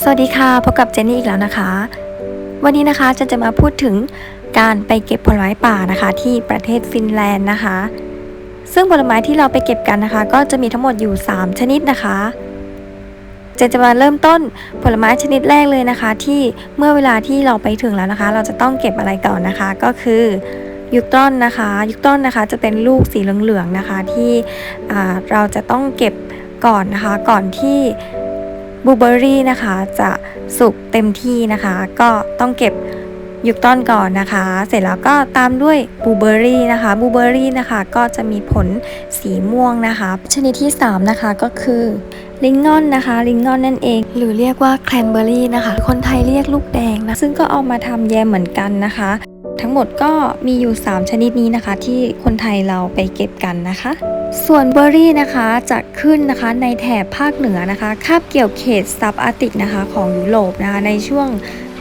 สวัสดีค่ะพบกับเจนนี่อีกแล้วนะคะ วันนี้นะคะจะจะมาพูดถึงการไปเก็บผลไม้ป่านะคะ ที่ประเทศฟินแลนด์นะคะ ซึ่งผลไม้ที่เราไปเก็บกันนะคะ ก็จะมีทั้งหมดอยู่ 3 ชนิดนะคะเจนจะมาเริ่มต้นผลไม้ชนิดแรกเลยนะคะ ที่เมื่อเวลาที่เราไปถึงแล้วนะคะ เราจะต้องเก็บอะไรก่อนนะคะ ก็คือยุกต้นนะคะยุกต้นนะคะจะเป็นลูกสีเหลืองๆนะคะที่เราจะต้องเก็บก่อนนะคะ ก่อนที่ บลูเบอร์รี่นะคะจะสุกเต็มที่นะคะ ก็ต้องเก็บยุกต้นก่อนนะคะ เสร็จแล้วก็ตามด้วยบูเบอร์รี่นะคะบูเบอร์รี่นะคะก็จะมีผลสีม่วงนะคะ ชนิดที่ 3 นะคะก็คือลิงงอนนะคะ ลิงงอนนั่นเอง หรือเรียกว่าแคลนเบอร์รี่นะคะ คนไทยเรียกลูกแดงนะ ซึ่งก็เอามาทำแยมเหมือนกันนะคะ ทั้งหมดก็มีอยู่ 3 ชนิดนี้นะคะ ที่คนไทยเราไปเก็บกันนะคะ ส่วนเบอร์รี่นะคะจะขึ้นนะคะในแถบภาคเหนือนะคะคาบเกี่ยวเขตซับอาร์ติกนะคะของยุโรปนะคะในช่วง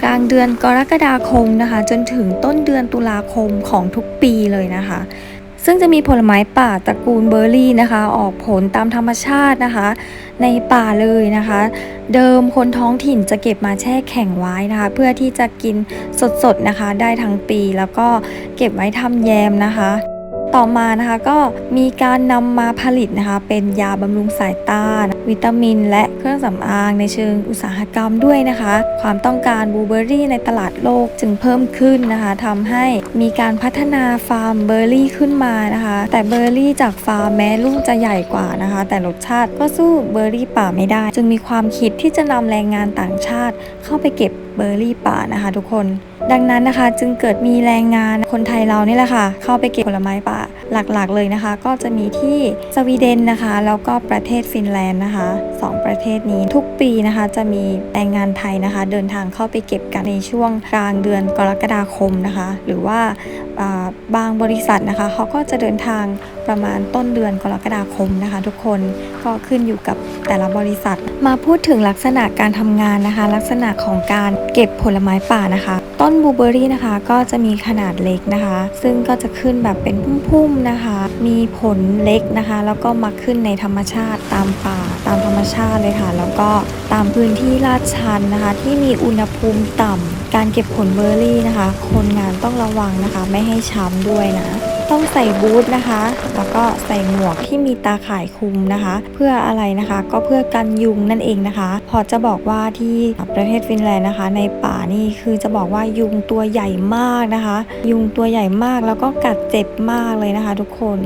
กลางเดือนกรกฎาคมนะคะ จนถึงต้นเดือนตุลาคมของทุกปีเลยนะคะ ซึ่งจะมีผลไม้ป่าตระกูลเบอร์รี่นะคะ ออกผลตามธรรมชาตินะคะ ในป่าเลยนะคะ เดิมคนท้องถิ่นจะเก็บมาแช่แข็งไว้นะคะ เพื่อที่จะกินสดๆนะคะ ได้ทั้งปีแล้วก็เก็บไว้ทำแยมนะคะ ต่อมานะคะก็มีการนำมาผลิตนะคะเป็นยาบำรุงสายตา วิตามิน และเครื่องสำอางในเชิงอุตสาหกรรมด้วยนะคะ ความต้องการบลูเบอร์รี่ในตลาดโลกจึงเพิ่มขึ้นนะคะทำให้มีการพัฒนาฟาร์มเบอร์รี่ขึ้นมานะคะ แต่เบอร์รี่จากฟาร์มแม้ลูกจะใหญ่กว่านะคะ แต่รสชาติก็สู้เบอร์รี่ป่าไม่ได้ จึงมีความคิดที่จะนำแรงงานต่างชาติเข้าไปเก็บเบอร์รี่ป่านะคะ ทุกคน ดังนั้นนะคะจึงเกิดมีแรงงานคนไทยเรานี่แหละค่ะ เข้าไปเก็บผลไม้ป่าหลักๆเลยนะคะ ก็จะมีที่สวีเดนนะคะ แล้วก็ประเทศฟินแลนด์นะคะสองประเทศนี้ทุกปีนะคะ จะมีแรงงานไทยนะคะ เดินทางเข้าไปเก็บกันในช่วงกลางเดือนกรกฎาคมนะคะ หรือว่าอ่าบางบริษัทนะคะเขาก็จะเดินทางประมาณต้นเดือนกรกฎาคมนะคะ ทุกคนก็ขึ้นอยู่กับแต่ละบริษัท มาพูดถึงลักษณะการทำงานนะคะ ลักษณะของการ เก็บผลไม้ป่านะคะ ต้นบลูเบอร์รี่นะคะก็จะมีขนาดเล็กนะคะ ซึ่งก็จะขึ้นแบบเป็นพุ่มๆนะคะ มีผลเล็กนะคะ แล้วก็มาขึ้นในธรรมชาติตามป่าตามธรรมชาติเลยค่ะ แล้วก็ตามพื้นที่ลาดชันนะคะ ที่มีอุณหภูมิต่ำการเก็บผลเบอร์รี่นะคะ คนงานต้องระวังนะคะ ไม่ให้ช้ำด้วยนะ ต้องใส่บูทนะคะ แล้วก็ใส่หมวกที่มีตาข่ายคลุมนะคะ เพื่ออะไรนะคะ ก็เพื่อกันยุงนั่นเองนะคะ พอจะบอกว่าที่ประเทศฟินแลนด์นะคะ ในป่านี่คือจะบอกว่ายุงตัวใหญ่มากนะคะ ยุงตัวใหญ่มากแล้วก็กัดเจ็บมากเลยนะคะ ทุกคน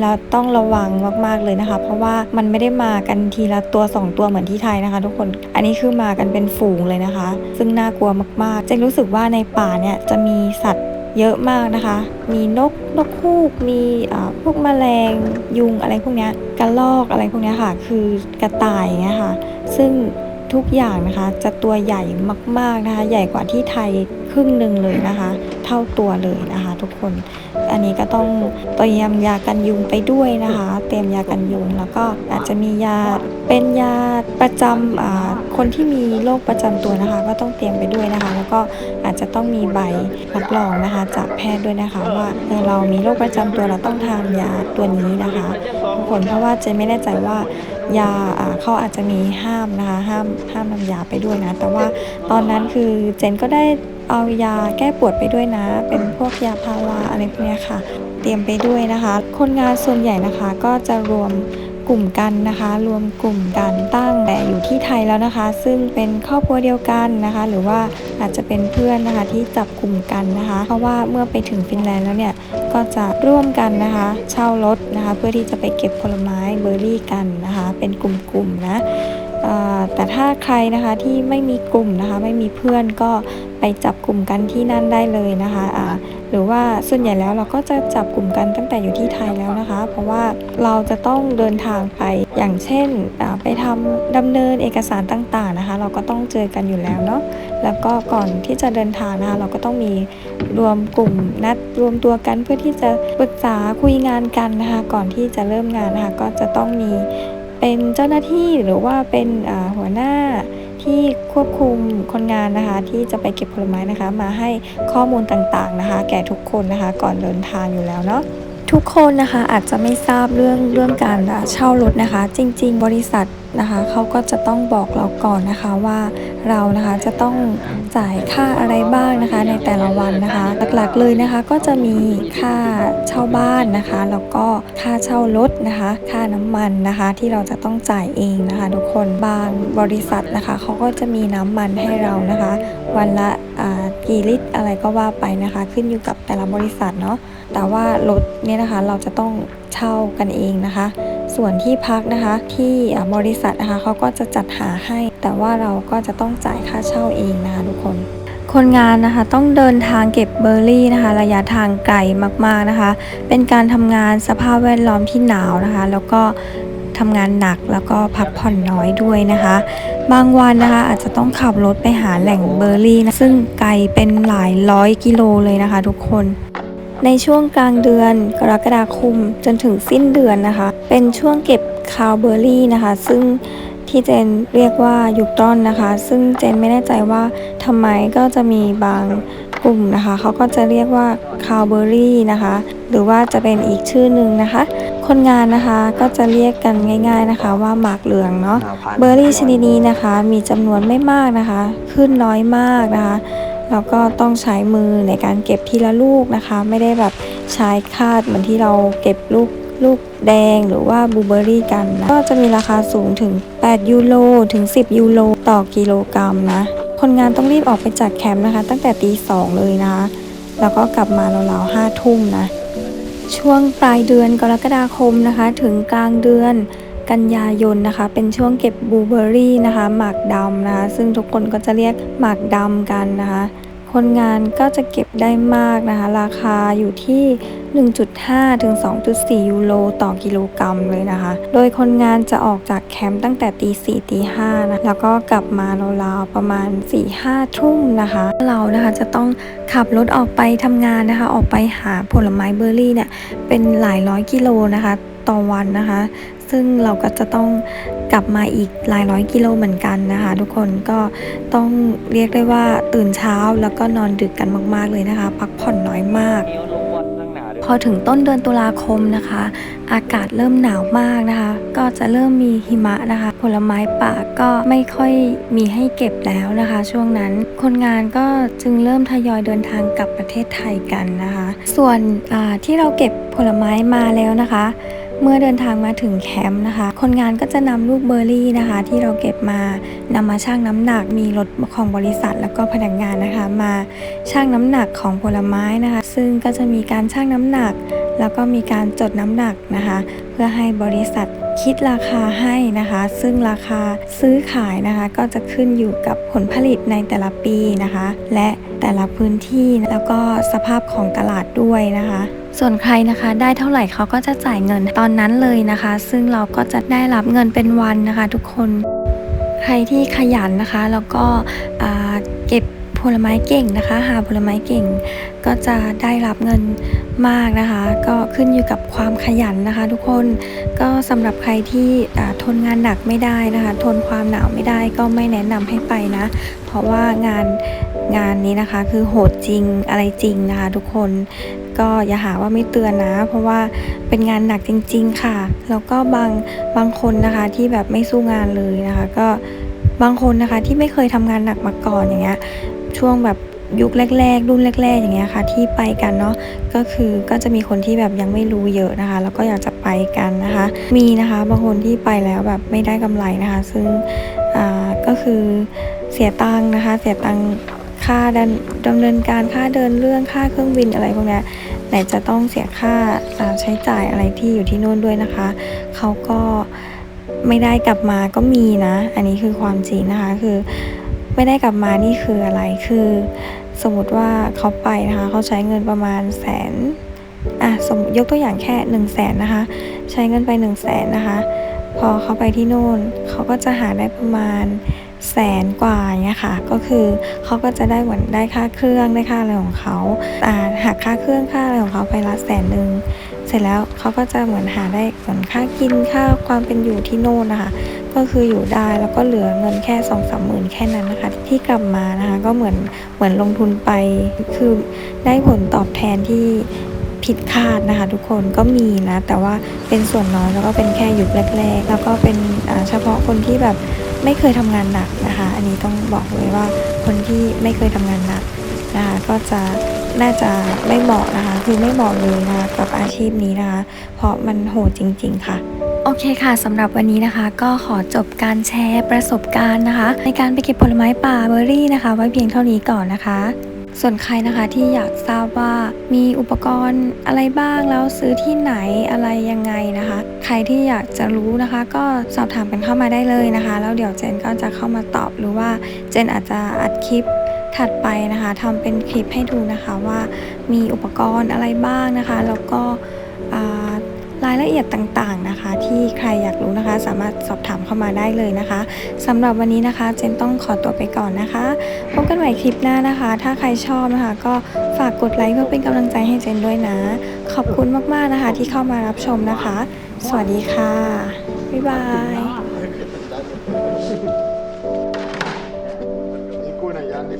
แล้วต้องระวังมากๆเลยนะคะ เพราะว่ามันไม่ได้มากันทีละตัวสองตัวเหมือนที่ไทยนะคะ ทุกคนอันนี้คือมากันเป็นฝูงเลยนะคะ ซึ่งน่ากลัวมากๆเจนรู้สึกว่าในป่าเนี่ยจะมีสัตว์ เยอะมากนะคะ มีนกนกฮูก มีพวกแมลงยุงอะไรพวกนี้กระลอกอะไรพวกนี้ค่ะ คือกระต่ายเงี้ยค่ะ ซึ่งทุกอย่างนะคะจะตัวใหญ่มากๆนะคะ ใหญ่กว่าที่ไทยครึ่งหนึ่งเลยนะคะ เท่าตัวเลยนะคะ ทุกคน อันนี้ก็ต้องเตรียมยากันยุงไปด้วยนะคะ เตรียมยากันยุงแล้วก็อาจจะมียาเป็นยาประจำคนที่มีโรคประจำตัวนะคะ ก็ต้องเตรียมไปด้วยนะคะ แล้วก็อาจจะต้องมีใบรับรองนะคะ จากแพทย์ด้วยนะคะ ว่าเรามีโรคประจำตัวเราต้องทานยาตัวนี้นะคะทุกคนเพราะว่าเจนไม่แน่ใจว่ายาเขาอาจจะมีห้ามนะคะห้ามห้ามนำยาไปด้วยนะ แต่ว่าตอนนั้นคือเจนก็ได้เอายาแก้ปวดไปด้วยนะ เป็นพวกยาพาราอะไรพวกนี้ค่ะ เตรียมไปด้วยนะคะ คนงานส่วนใหญ่นะคะก็จะรวมกลุ่มกันนะคะ รวมกลุ่มกันตั้งแต่อยู่ที่ไทยแล้วนะคะ ซึ่งเป็นครอบครัวเดียวกันนะคะ หรือว่าอาจจะเป็นเพื่อนนะคะที่จับกลุ่มกันนะคะ เพราะว่าเมื่อไปถึงฟินแลนด์แล้วเนี่ยก็จะร่วมกันนะคะ เช่ารถนะคะ เพื่อที่จะไปเก็บผลไม้เบอร์รี่กันนะคะ เป็นกลุ่มๆนะ แต่ถ้าใครนะคะที่ไม่มีกลุ่มนะคะ ไม่มีเพื่อนก็ไปจับกลุ่มกันที่นั่นได้เลยนะคะอ่าหรือว่าส่วนใหญ่แล้วเราก็จะจับกลุ่มกันตั้งแต่อยู่ที่ไทยแล้วนะคะ เพราะว่าเราจะต้องเดินทางไปอย่างเช่นไปทำดำเนินเอกสารต่างๆนะคะ เราก็ต้องเจอกันอยู่แล้วเนาะแล้วก็ก่อนที่จะเดินทางนะคะ เราก็ต้องมีรวมกลุ่มนัดรวมตัวกันเพื่อที่จะปรึกษาคุยงานกันนะคะ ก่อนที่จะเริ่มงานนะคะก็จะต้องมี เป็นเจ้าหน้าที่หรือว่าเป็นหัวหน้าที่ควบคุมคนงานนะคะ ที่จะไปเก็บผลไม้นะคะ มาให้ข้อมูลต่างๆนะคะ แก่ทุกคนนะคะก่อนเดินทางอยู่แล้วเนาะทุกคนนะคะอาจจะไม่ทราบเรื่องเรื่องการเช่ารถนะคะ จริง ๆ บริษัท นะคะเขาก็จะต้องบอกเราก่อนนะคะว่าเรานะคะจะต้องจ่ายค่าอะไรบ้างนะคะในแต่ละวันนะคะ หลักๆเลยนะคะก็จะมีค่าเช่าบ้านนะคะแล้วก็ค่าเช่ารถนะคะ ค่าน้ำมันนะคะที่เราจะต้องจ่ายเองนะคะ ทุกคนบางบริษัทนะคะเขาก็จะมีน้ำมันให้เรานะคะ วันละกี่ลิตรอะไรก็ว่าไปนะคะ ขึ้นอยู่กับแต่ละบริษัทเนาะแต่ว่ารถเนี่ยนะคะเราจะต้องเช่ากันเองนะคะ ส่วนที่พักนะคะ ที่บริษัทนะคะเขาก็จะจัดหาให้ แต่ว่าเราก็จะต้องจ่ายค่าเช่าเองนะคะทุกคนคนงานนะคะต้องเดินทางเก็บเบอร์รี่นะคะระยะทางไกลมากๆนะคะ เป็นการทำงานสภาพแวดล้อมที่หนาวนะคะ แล้วก็ทำงานหนักแล้วก็พักผ่อนน้อยด้วยนะคะ บางวันนะคะอาจจะต้องขับรถไปหาแหล่งเบอร์รี่นะซึ่งไกลเป็นหลายร้อยกิโลเลยนะคะ ทุกคน ในช่วงกลางเดือนกรกฎาคมจนถึงสิ้นเดือนนะคะ เป็นช่วงเก็บคาวเบอร์รี่นะคะ ซึ่งที่เจนเรียกว่ายุคต้อนนะคะ ซึ่งเจนไม่แน่ใจว่าทำไมก็จะมีบางกลุ่มนะคะเขาก็จะเรียกว่าคาวเบอร์รี่นะคะ หรือว่าจะเป็นอีกชื่อหนึ่งนะคะ คนงานนะคะก็จะเรียกกันง่าย ๆนะคะ ว่าหมากเหลืองเนาะเบอร์รี่ชนิดนี้นะคะ มีจำนวนไม่มากนะคะ ขึ้นน้อยมากนะคะ แล้วก็ต้องใช้มือในการเก็บทีละลูกนะคะ ไม่ได้แบบใช้คาดเหมือนที่เราเก็บลูกลูกแดงหรือว่าบลูเบอร์รี่กันนะก็จะมีราคาสูงถึง 8 ยูโรถึง 10 ยูโรต่อกิโลกรัมนะ คนงานต้องรีบออกไปจากแคมป์นะคะ ตั้งแต่ตีสองเลยนะคะ แล้วก็กลับมาราวๆห้าทุ่มนะ ช่วงปลายเดือนกรกฎาคมนะคะ ถึงกลางเดือน กันยายนนะคะ เป็นช่วงเก็บบลูเบอร์รี่นะคะหมากดำนะคะ ซึ่งทุกคนก็จะเรียกหมากดำกันนะคะ คนงานก็จะเก็บได้มากนะคะ ราคาอยู่ที่ 1.5 ถึง 2.4 ยูโรต่อกิโลกรัมเลยนะคะ โดยคนงานจะออกจากแคมป์ตั้งแต่ตี4ตี5นะ แล้วก็กลับมาราวๆประมาณ4-5ทุ่มนะคะ เรานะคะจะต้องขับรถออกไปทำงานนะคะ ออกไปหาผลไม้เบอร์รี่เนี่ย เป็นหลายร้อยกิโลนะคะ ต่อวันนะคะ ซึ่งเราก็จะต้องกลับมาอีกหลายร้อยกิโลเหมือนกันนะคะ ทุกคนก็ต้องเรียกได้ว่าตื่นเช้าแล้วก็นอนดึกกันมาก ๆ เลยนะคะ พักผ่อนน้อยมากพอถึงต้นเดือนตุลาคมนะคะ อากาศเริ่มหนาวมากนะคะ ก็จะเริ่มมีหิมะนะคะ ผลไม้ป่าก็ไม่ค่อยมีให้เก็บแล้วนะคะ ช่วงนั้นคนงานก็จึงเริ่มทยอยเดินทางกลับประเทศไทยกันนะคะ ส่วนที่เราเก็บผลไม้มาแล้วนะคะ เมื่อเดินทางมาถึงแคมป์นะคะ คนงานก็จะนำลูกเบอร์รี่นะคะ ที่เราเก็บมานำมาชั่งน้ำหนัก มีรถของบริษัทแล้วก็พนักงานนะคะ มาชั่งน้ำหนักของผลไม้นะคะ ซึ่งก็จะมีการชั่งน้ำหนัก แล้วก็มีการจดน้ำหนักนะคะ เพื่อให้บริษัทคิดราคาให้นะคะ ซึ่งราคาซื้อขายนะคะ ก็จะขึ้นอยู่กับผลผลิตในแต่ละปีนะคะ และแต่ละพื้นที่แล้วก็สภาพของตลาดด้วยนะคะ ส่วนใครนะคะได้เท่าไหร่เขาก็จะจ่ายเงินตอนนั้นเลยนะคะ ซึ่งเราก็จะได้รับเงินเป็นวันนะคะ ทุกคนใครที่ขยันนะคะ แล้วก็เก็บผลไม้เก่งนะคะ หาผลไม้เก่ง ก็จะได้รับเงินมากนะคะ ก็ขึ้นอยู่กับความขยันนะคะ ทุกคนก็สำหรับใครที่ทนงานหนักไม่ได้นะคะ ทนความหนาวไม่ได้ก็ไม่แนะนำให้ไปนะ เพราะว่างานงานนี้นะคะคือโหดจริงอะไรจริงนะคะ ทุกคน ก็อย่าหาว่าไม่เตือนนะ เพราะว่าเป็นงานหนักจริง ๆ ค่ะ แล้วก็บางบางคนนะคะที่แบบไม่สู้งานเลยนะคะ ก็บางคนนะคะที่ไม่เคยทำงานหนักมาก่อนอย่างเงี้ยช่วงแบบยุคแรก ๆ รุ่นแรก ๆ อย่างเงี้ยค่ะ ที่ไปกันเนาะก็คือก็จะมีคนที่แบบยังไม่รู้เยอะนะคะ แล้วก็อยากจะไปกันนะคะ มีนะคะบางคนที่ไปแล้วแบบไม่ได้กำไรนะคะ ซึ่งอ่าก็คือเสียตังค์นะคะ เสียตังค์ค่าดำดำเนินการค่าเดินเรื่องค่าเครื่องบินอะไรพวกเนี้ย ไหนจะต้องเสียค่าใช้จ่ายอะไรที่อยู่ที่โน่นด้วยนะคะ เขาก็ไม่ได้กลับมาก็มีนะ อันนี้คือความจริงนะคะคือไม่ได้กลับมานี่คืออะไรคือ สมมติว่าเขาไปนะคะเขาใช้เงินประมาณแสนอะสมมติยกตัวอย่างแค่1นึ่งแสนนะคะ ใช้เงินไป1นึ่งแสนนะคะ พอเขาไปที่โน่นเขาก็จะหาได้ประมาณ แสนกว่าเงี้ยค่ะ ก็คือเขาก็จะได้เหมือนได้ค่าเครื่องได้ค่าอะไรของเขาอ่าหักค่าเครื่องค่าอะไรของเขาไปละแสนหนึ่งเสร็จแล้วเขาก็จะเหมือนหาได้เหมือนค่ากินค่าความเป็นอยู่ที่โน่นนะคะก็คืออยู่ได้แล้วก็เหลือเงินแค่สองสามหมื่นแค่นั้นนะคะ ที่กลับมานะคะก็เหมือนเหมือนลงทุนไปคือได้ผลตอบแทนที่ผิดคาดนะคะ ทุกคนก็มีนะ แต่ว่าเป็นส่วนน้อยแล้วก็เป็นแค่ยุคแรก ๆ แล้วก็เป็นเฉพาะคนที่แบบ ไม่เคยทำงานหนักนะคะ อันนี้ต้องบอกเลยว่าคนที่ไม่เคยทำงานหนักนะคะก็จะน่าจะไม่เหมาะนะคะ คือไม่เหมาะเลยนะคะกับอาชีพนี้นะคะ เพราะมันโหดจริง ๆ ค่ะโอเคค่ะสำหรับวันนี้นะคะก็ขอจบการแชร์ประสบการณ์นะคะ ในการไปเก็บผลไม้ป่าเบอร์รี่นะคะ ไว้เพียงเท่านี้ก่อนนะคะ ส่วนใครนะคะที่อยากทราบว่ามีอุปกรณ์อะไรบ้างแล้วซื้อที่ไหนอะไรยังไงนะคะ ใครที่อยากจะรู้นะคะ ก็สอบถามกันเข้ามาได้เลยนะคะ แล้วเดี๋ยวเจนก็จะเข้ามาตอบหรือว่าเจนอาจจะอัดคลิปถัดไปนะคะทำเป็นคลิปให้ดูนะคะว่ามีอุปกรณ์อะไรบ้างนะคะ แล้วก็ารายละเอียดต่างๆนะคะ ที่ใครอยากรู้นะคะ สามารถสอบถามเข้ามาได้เลยนะคะสำหรับวันนี้นะคะ เจนต้องขอตัวไปก่อนนะคะพบกันใหม่คลิปหน้านะคะ ถ้าใครชอบนะคะ ก็ฝากกดไลค์เพื่อเป็นกำลังใจให้เจนด้วยนะ ขอบคุณมากๆนะคะ ที่เข้ามารับชมนะคะ สวัสดีค่ะ บ๊ายบาย Ninguna ya, ni